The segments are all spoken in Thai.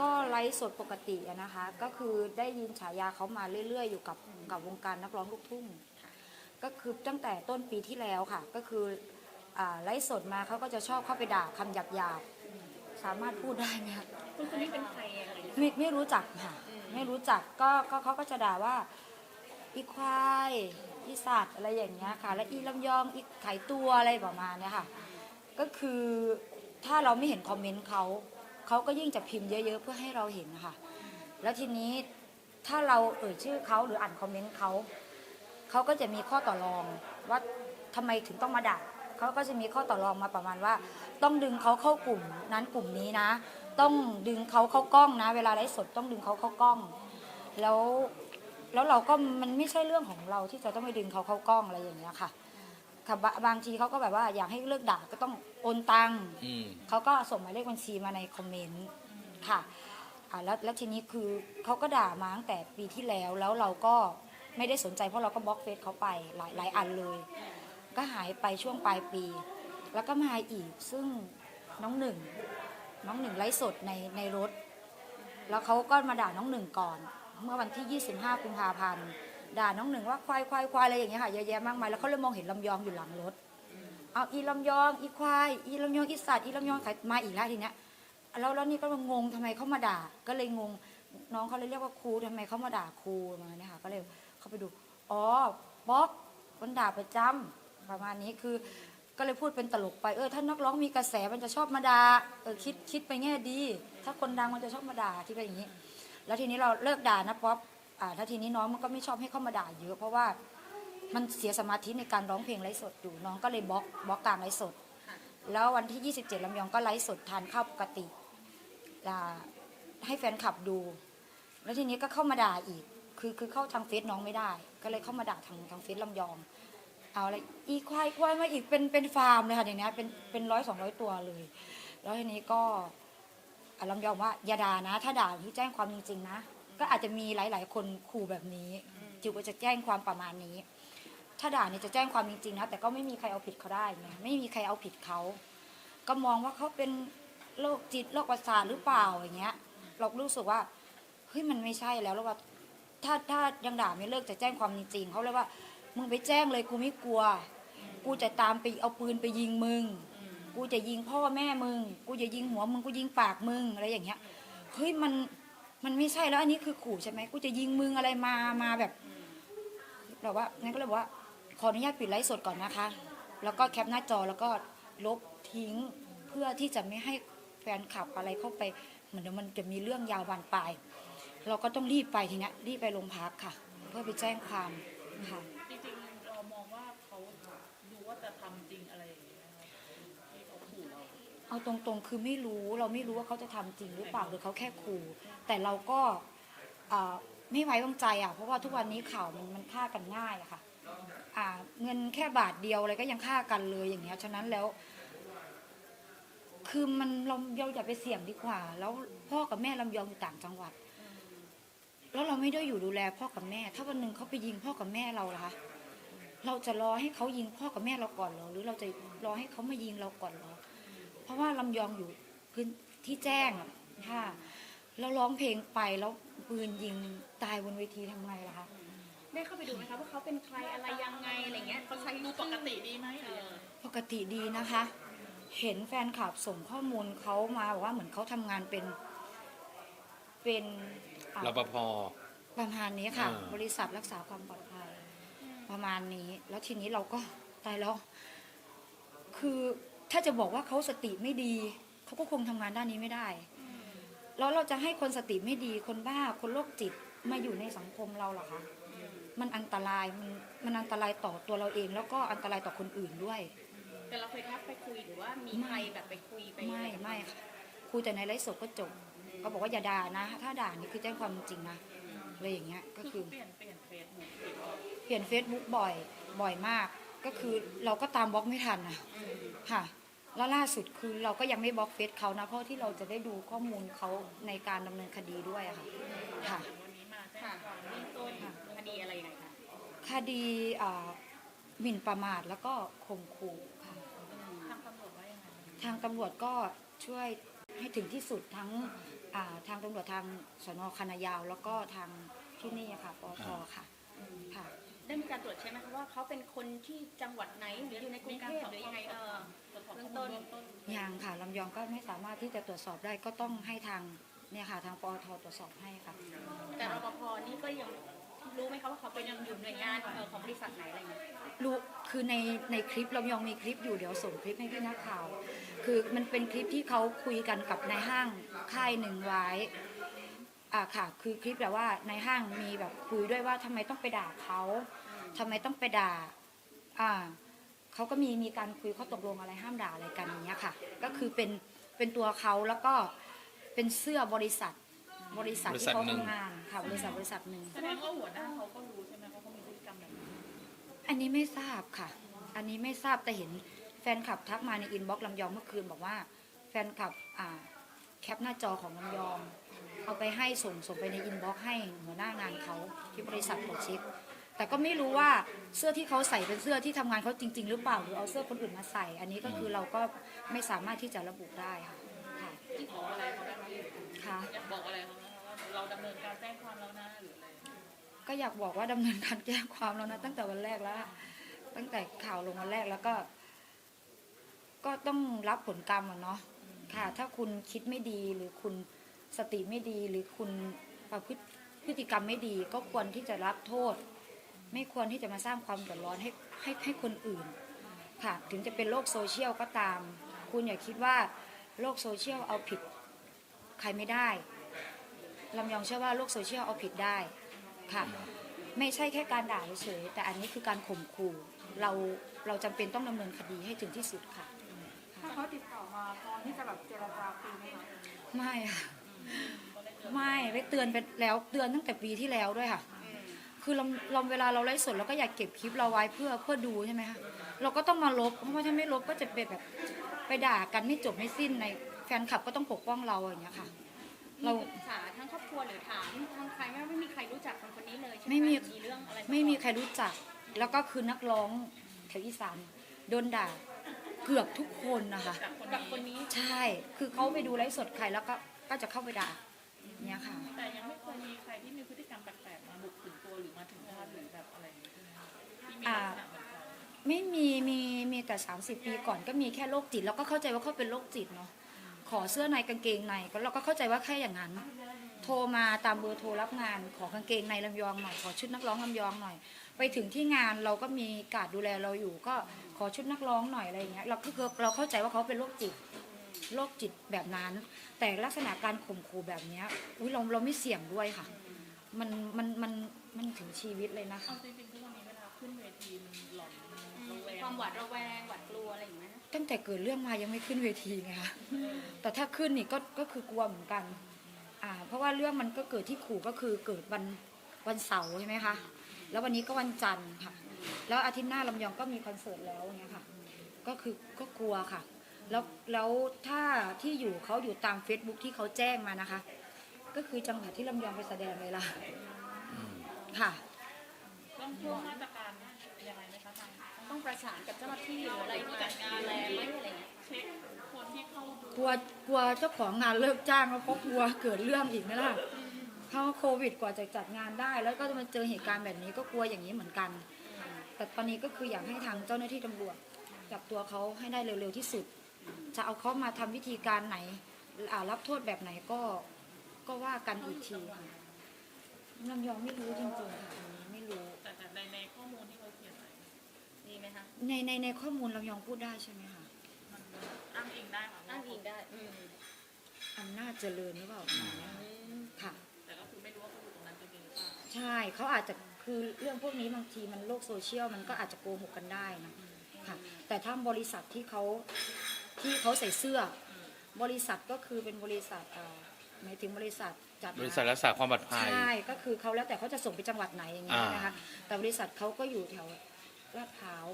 ก็ไลฟ์สดปกติอะนะคะ ก็คือได้ยินฉายาเขามาเรื่อย ๆ อยู่กับกับวงการนักร้องลูกทุ่งก็คือตั้งแต่ต้นปีที่แล้วค่ะ ก็คืออ่าไลฟ์สดมาเขาก็จะชอบเข้าไปด่าคำหยาบๆสามารถพูดได้ไหมคะคุณคนนี้เป็นใครยังไงไม่ไม่รู้จักค่ะ ไม่รู้จักก็ก็เขาก็จะด่าว่าอีควายอีสัตว์อะไรอย่างเงี้ยค่ะ และอีลำยองอีไข่ตัวอะไรประมาณเนี้ยค่ะ ก็คือถ้าเราไม่เห็นคอมเมนต์เขา เขาก็ยิ่งจะพิมพ์เยอะ ๆ เพื่อให้เราเห็นนะคะแล้วทีนี้ถ้าเราเอ่ยชื่อเขาหรืออ่านคอมเมนต์เขาเขาก็จะมีข้อต่อรองว่าทำไมถึงต้องมาด่าเขาก็จะมีข้อต่อรองมาประมาณว่า ต้องดึงเขาเข้ากลุ่มนั้นกลุ่มนี้นะ ต้องดึงเขาเข้ากล้องนะ เวลาไลฟ์สดต้องดึงเขาเข้ากล้อง แล้วแล้วเราก็มันไม่ใช่เรื่องของเราที่จะต้องไปดึงเขาเข้ากล้องอะไรอย่างเงี้ยค่ะ ค่ะบะบางทีเขาก็แบบว่าอยากให้เลิกด่าก็ต้องโอนตังค์อืม เขาก็ส่งหมายเลขบัญชีมาในคอมเมนต์ค่ะอ่าแล้วแล้วทีนี้คือเขาก็ด่ามาตั้งแต่ปีที่แล้วแล้วเราก็ไม่ได้สนใจเพราะเราก็บล็อกเฟซเขาไปหลายหลายอันเลย ก็หายไปช่วงปลายปี แล้วก็มาอีกซึ่งน้องหนึ่ง น้องหนึ่งไลฟ์สดในในรถ แล้วเขาก็มาด่าน้องหนึ่งก่อน เมื่อวันที่ 25 กุมภาพันธ์ ด่าน้องหนึ่งว่าควายควายควายอะไรอย่างเงี้ยค่ะเยอะแยะมากมายแล้วเขาเลยมองเห็นลำยองอยู่หลังรถเอาอีลำยองอีควายอีลำยองอีสัตว์อีลำยองขายมาอีกแล้วทีเนี้ยแล้วแล้วนี่ก็งงทำไมเขามาด่า ก็เลยงงน้องเขาเลยเรียกว่าครูทำไมเขามาด่าครูมาเนี่ยค่ะก็เลยเข้าไปดูอ๋อบ๊อบมันด่าประจำประมาณนี้คือก็เลยพูดเป็นตลกไปเออถ้านักร้องมีกระแสมันจะชอบมาด่าเออคิดคิดไปแง่ดี ถ้าคนดังมันจะชอบมาด่าที่เป็นอย่างนี้ แล้วทีนี้เราเลิกด่านะป๊อป อ่าถ้าทีนี้น้องมันก็ไม่ชอบให้เข้ามาด่าเยอะ เพราะว่ามันเสียสมาธิในการร้องเพลงไลฟ์สดอยู่น้องก็เลยบล็อกบล็อกกางไลฟ์สด แล้ววันที่ 27ลำยองก็ไลฟ์สดทานข้าวปกติอ่าให้แฟนคลับดู แล้วทีนี้ก็เข้ามาด่าอีก คือคือเข้าทางเฟซน้องไม่ได้ ก็เลยเข้ามาด่าทางทางเฟซลำยอง เอาอะไรอีควายควายมาอีกเป็นเป็นฟาร์มเลยค่ะอย่างเนี้ยเป็นเป็นร้อยสองร้อยตัวเลย แล้วทีนี้ก็อะลำยองว่าอย่าด่านะ ถ้าด่าที่แจ้งความจริงๆนะ ก็อาจจะมีหลาย ๆ คนขู่แบบนี้จิวก็จะแจ้งความประมาณนี้ ถ้าด่าเนี่ยจะแจ้งความจริงๆนะแต่ก็ไม่มีใครเอาผิดเขาได้ไงไม่มีใครเอาผิดเขาก็มองว่าเขาเป็นโรคจิตโรคประสาทหรือเปล่าอย่างเงี้ย เรารู้สึกว่าเฮ้ยมันไม่ใช่แล้วแล้วว่า ถ้าถ้ายังด่าไม่เลิกจะแจ้งความจริงๆเขาเลยว่า มึงไปแจ้งเลยกูไม่กลัว กูจะตามไปเอาปืนไปยิงมึง กูจะยิงพ่อแม่มึง กูจะยิงหัวมึงกูยิงปากมึงอะไรอย่างเงี้ยเฮ้ยมัน มันไม่ใช่แล้วอันนี้คือขู่ใช่ไหมกูจะยิงมึงอะไรมามาแบบเราว่างั้นก็เลยบอกว่า ขออนุญาตปิดไลฟ์สดก่อนนะคะ แล้วก็แคปหน้าจอแล้วก็ลบทิ้งเพื่อที่จะไม่ให้แฟนคลับอะไรเข้าไปเหมือนเดี๋ยวมันจะมีเรื่องยาวบานปลาย เราก็ต้องรีบไปทีเนี้ยรีบไปโรงพักค่ะ เพื่อไปแจ้งความค่ะ จริงๆเรามองว่าเขาดูว่าจะทำจริงอะไรอย่างเงี้ยนะครับที่เขาขู่ เราเอาตรงๆ คือไม่รู้เราไม่รู้ว่าเขาจะทำจริงหรือเปล่าหรือเขาแค่ขู่แต่เราก็อ่าไม่ไว้วางใจอะเพราะว่าทุกวันนี้ข่าวมันมันฆ่ากันง่ายอะค่ะอ่าเงินแค่บาทเดียวอะไรก็ยังฆ่ากันเลยอย่างเงี้ยฉะนั้นแล้ว คือมันเราเราอย่าไปเสี่ยงดีกว่า แล้วพ่อกับแม่ลำยองอยู่ต่างจังหวัด แล้วเราไม่ได้อยู่ดูแลพ่อกับแม่ ถ้าวันหนึ่งเขาไปยิงพ่อกับแม่เราล่ะคะเราจะรอให้เขายิงพ่อกับแม่เราก่อนเหรอหรือเราจะรอให้เขามายิงเราก่อนเหรอ เพราะว่าลำยองอยู่พื้นที่แจ้งอะค่ะแล้วร้องเพลงไปแล้วปืนยิงตายบนเวทีทำไงล่ะคะ ได้เข้าไปดูไหมคะว่าเขาเป็นใครอะไรยังไงอะไรเงี้ยเขาใช้ดูปกติดีไหมหรือยังไงปกติดีนะคะ เห็นแฟนคลับส่งข้อมูลเขามาบอกว่าเหมือนเขาทำงานเป็น เป็นอ่ารปภ ประมาณนี้ค่ะ อ่า บริษัทรักษาความปลอดภัย ประมาณนี้ แล้วทีนี้เราก็ตายแล้ว คือ ถ้าจะบอกว่าเขาสติไม่ดี เขาก็คงทำงานด้านนี้ไม่ได้ แล้วเราจะให้คนสติไม่ดีคนบ้าคนโรคจิตมาอยู่ในสังคมเราเหรอคะมันอันตรายมันมันอันตรายต่อตัวเราเอง แล้วก็อันตรายต่อคนอื่นด้วย แต่เราเคยทักไปคุยหรือว่ามีใครแบบไปคุยไปไม่ไม่ค่ะคุยแต่ในไลฟ์สดก็จบก็บอกว่าอย่าด่านะ ถ้าด่านี่คือแจ้งความจริงนะอะไรอย่างเงี้ยก็คืคืออเปลี่ยนเปลี่ยนเฟซบุ๊กเปลี่ยนเฟซบุ๊กบ่อยบ่อยมาก ก็คือเราก็ตามบล็อกไม่ทันนะค่ะ แล้วล่าสุดคือเราก็ยังไม่บล็อกเฟซเขานะ เพราะที่เราจะได้ดูข้อมูลเขาในการดำเนินคดีด้วยอะค่ะค่ะวันนี้มาแจ้งความเบื้องต้นคดีอะไรยังไงคะคดีอ่าหมิ่นประมาทแล้วก็ข่มขู่ค่ะ ทางตำรวจว่ายังไงทางตำรวจก็ช่วยให้ถึงที่สุดทั้งอ่าอ่าทางตำรวจทางสนคณะยาว แล้วก็ทางที่นี่อะค่ะปอทค่ะค่ะ ได้มีการตรวจใช่ไหมคะว่าเขาเป็นคนที่จังหวัดไหนหรืออยู่ในกรุงเทพหรือยังไงเออตรวจสอบเบื้ข้อองมูต้ลนเบื้องต้นยังค่ะลำยองก็ไม่สามารถที่จะตรวจสอบได้ก็ต้องให้ทางเนี่ยค่ะทางปอทตรวจสอบให้ค่ะ แต่รปภนี่ก็ยังรู้ไหมคะว่าเขาเป็นอยู่หน่วยงานเอ่อของบริษัทไหนอะไรเงี้ยรู้คือในในคลิปลำยองมีคลิปอยู่เดี๋ยวส่งคลิปให้พี่นักข่าว คือมันเป็นคลิปที่เขาคุยกันกับนายห้างค่ายหนึ่งไว้อ่าค่ะ คือคลิปแบบว่าในายห้างมีแบบคุยด้วยว่าทำไมต้องไปด่าเขา ทำไมต้องไปด่าอ่าเขาก็มีมีการคุยข้อตกลงอะไรห้ามด่าอะไรกันอย่างเงี้ยค่ะ ก็คือเป็นเป็นตัวเขาแล้วก็เป็นเสื้อบริษัทบริษัทที่เขาทำงานค่ะบริษัทบริษัทหนึ่งแสดงว่าหัวหน้าเขาก็รู้ใช่ไหมว่าเขามีพฤติกรรมแบบนี้อันนี้ไม่ทราบค่ะ อันนี้ไม่ทราบแต่เห็นแฟนคลับทักมาในอินบ็อกซ์ลำยองเมื่อคืนบอกว่า แฟนคลับอ่าแคปหน้าจอของลำยอง เอาไปให้ส่งส่งไปในอินบ็อกซ์ให้หัวหน้างานเขาที่บริษัทตรวจเช็ค แต่ก็ไม่รู้ว่าเสื้อที่เขาใส่เป็นเสื้อที่ทำงานเขาจริง ๆ หรือเปล่าหรือเอาเสื้อคนอื่นมาใส่ อันนี้ก็คือเราก็ไม่สามารถที่จะระบุได้ค่ะค่ะที่ขออะไรเขาได้ไหมค่ะ อยากบอกอะไรเขาไหมคะว่าเราดำเนินการแจ้งความแล้วนะหรืออะไรก็อยากบอกว่าดำเนินการแจ้งความแล้วนะตั้งแต่วันแรกแล้วอะตั้งแต่ข่าวลงวันแรกแล้วก็ ก็ต้องรับผลกรรมอะเนาะค่ะ ถ้าคุณคิดไม่ดีหรือคุณสติไม่ดี หรือคุณประพฤติพฤติกรรมไม่ดี ก็ควรที่จะรับโทษ ไม่ควรที่จะมาสร้างความเดือดร้อนให้ให้ให้คนอื่น ค่ะ ถึงจะเป็นโลกโซเชียลก็ตาม คุณอย่าคิดว่าโลกโซเชียลเอาผิดใครไม่ได้ลำยองเชื่อว่าโลกโซเชียลเอาผิดได้ค่ะ ไม่ใช่แค่การด่าเฉยๆแต่อันนี้คือการข่มขู่เราเราจำเป็นต้องดำเนินคดีให้ถึงที่สุดค่ะ ถ้าเขาติดต่อมาพร้อมที่จะแบบเจรจาคุยไหมคะไม่ค่ะไม่ไปเตือนไปแล้วเตือนตั้งแต่ปีที่แล้วด้วยค่ะ คือเราเราเวลาเราไลฟ์สดเราก็อยากเก็บคลิปเราไว้เพื่อเพื่อดูใช่ไหมคะเราก็ต้องมาลบเพราะว่าถ้าไม่ลบก็จะเป็นแบบไปด่ากันไม่จบไม่สิ้นในแฟนคลับก็ต้องปกป้องเราอย่างเงี้ยค่ะ เรามีปรึกษาทั้งครอบครัวหรือถามทางใครไหมว่าไม่มีใครรู้จักคนคนนี้เลยใช่ไหมไม่มี มีเรื่องอะไรไม่มีใครรู้จัก แล้วก็คือนักร้องแถวอีสานโดนด่าเกือบทุกคนนะคะจากคนกับนี้คนนี้ ใช่ คือเขาไปดูไลฟ์สดใครแล้วก็ก็จะเข้าไปด่า เนี่ยค่ะ แต่ยังไม่เคยมีใครที่มีพฤติกรรมแปลกๆมาบุกถึงตัวหรือมาถึงบ้านหรือแบบอะไรอย่างเงี้ยใช่ไหมคะที่มีลักษณะแบบเราไม่มีมีมีแต่ 30 ปีก่อนก็มีแค่โรคจิตแล้วก็เข้าใจว่าเขาเป็นโรคจิตเนาะขอเสื้อในกางเกงในก็เราก็เข้าใจว่าแค่อย่างนั้น โทรมาตามเบอร์โทรรับงานขอกางเกงในลำยองหน่อยขอชุดนักร้องลำยองหน่อย ไปถึงที่งานเราก็มีการดดูแลเราอยู่ ก็ขอชุดนักร้องหน่อยอะไรอย่างเงี้ยเราก็คือเราเข้าใจว่าเขาเป็นโรคจิต โรคจิตแบบนั้น แต่ลักษณะการข่มขู่แบบเนี้ยอุ้ยเราเราไม่เสี่ยงด้วยค่ะ มันมันมันมันถึงชีวิตเลยนะคะเอาจริงๆทุกวันนี้เวลาขึ้นเวทีมันหลอนมันอืมระแวงความหวาดระแวงหวาดกลัวอะไรอย่างเงี้ยนะตั้งแต่เกิดเรื่องมายังไม่ขึ้นเวทีไงคะแต่ถ้าขึ้นนี่ก็ก็คือกลัวเหมือนกัน อ่า เพราะว่าเรื่องมันก็เกิดที่ขู่ก็คือเกิดวันวันเสาร์ใช่ไหมคะแล้ววันนี้ก็วันจันทร์ค่ะ แล้วอาทิตย์หน้าลำยองก็มีคอนเสิร์ตแล้วเงี้ยค่ะ ก็คือก็กลัวค่ะ แล้วแล้วถ้าที่อยู่เขาอยู่ตาม Facebook ที่เขาแจ้งมานะคะ ก็คือจังหวัดที่ลำยองไปแสดงเลยล่ะค่ะ ต้องเพิ่มมาตรการยังไงไหมคะทางต้องประสานกับเจ้าหน้าที่หรืออะไรมาดูแลไหมอะไรเงี้ยเช็คคนที่เข้าดูกลัวกลัวเจ้าของงานเลิกจ้างแล้วเพราะกลัวเกิดเรื่องอีกไหมล่ะเพราะว่าโควิดกว่าจะจัดงานได้ แล้วก็มาเจอเหตุการณ์แบบนี้ก็กลัวอย่างนี้เหมือนกัน แต่ตอนนี้ก็คืออยากให้ทางเจ้าหน้าที่ตำรวจจับตัวเขาให้ได้เร็วๆที่สุด จะเอาเขามาทำวิธีการไหนอ่ารับโทษแบบไหนก็ก็ว่ากันอีกทีค่ะลำยองไม่รู้จริงๆค่ะอันนี้ไม่รู้ แต่แต่ในในข้อมูลที่เขาเขียนไว้มีไหมคะในในในข้อมูลลำยองพูดได้ใช่ไหมคะมันอ้างอิงได้ค่ะอ้างอิงได้ อืมอำนาจเจริญหรือเปล่าค่ะ แต่ก็คือไม่รู้ว่าเขาอยู่ตรงนั้นจริงๆหรือเปล่าใช่เขาอาจจะคือเรื่องพวกนี้บางทีมันโลกโซเชียลมันก็อาจจะโกหกกันได้นะค่ะ แต่ถ้าบริษัทที่เขา ที่เขาใส่เสื้อ บริษัทก็คือเป็นบริษัทเอ่อหมายถึงบริษัทจัดบริษัทรักษาความปลอดภัย ใช่ก็คือเขาแล้วแต่เขาจะส่งไปจังหวัดไหนอย่างเงี้ยอ่าน นะคะแต่บริษัทเขาก็อยู่แถวลาดพร้าว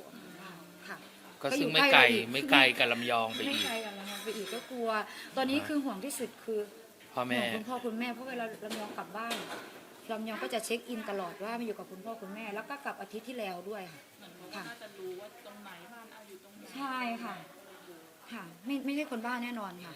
ค่ะ ก็ก็อยู่ซึ่งไม่ใกไกล้ลเราอีกไม่ไกลกับลำยองไปไม่อีก ไกลกันนะคะไปอีกก็กลัว ตอนนี้คือห่วงที่สุดคือพ่อห่แม่ วงคุณพ่อคุณแม่เพราะเวลาลำยองกลับบ้านลำยองก็จะเช็คอินตลอดว่ามาอยู่กับคุณพ่อคุณแม่ แล้วก็กลับอาทิตย์ที่แล้วด้วยค่ะ เหมือนเขาก็น่าจะรู้ว่าตรงไหนบ้านเอาอยู่ตรงไหนใช่ค่ะ ค่ะ ไม่ไม่ใช่คนบ้าแน่นอนค่ะ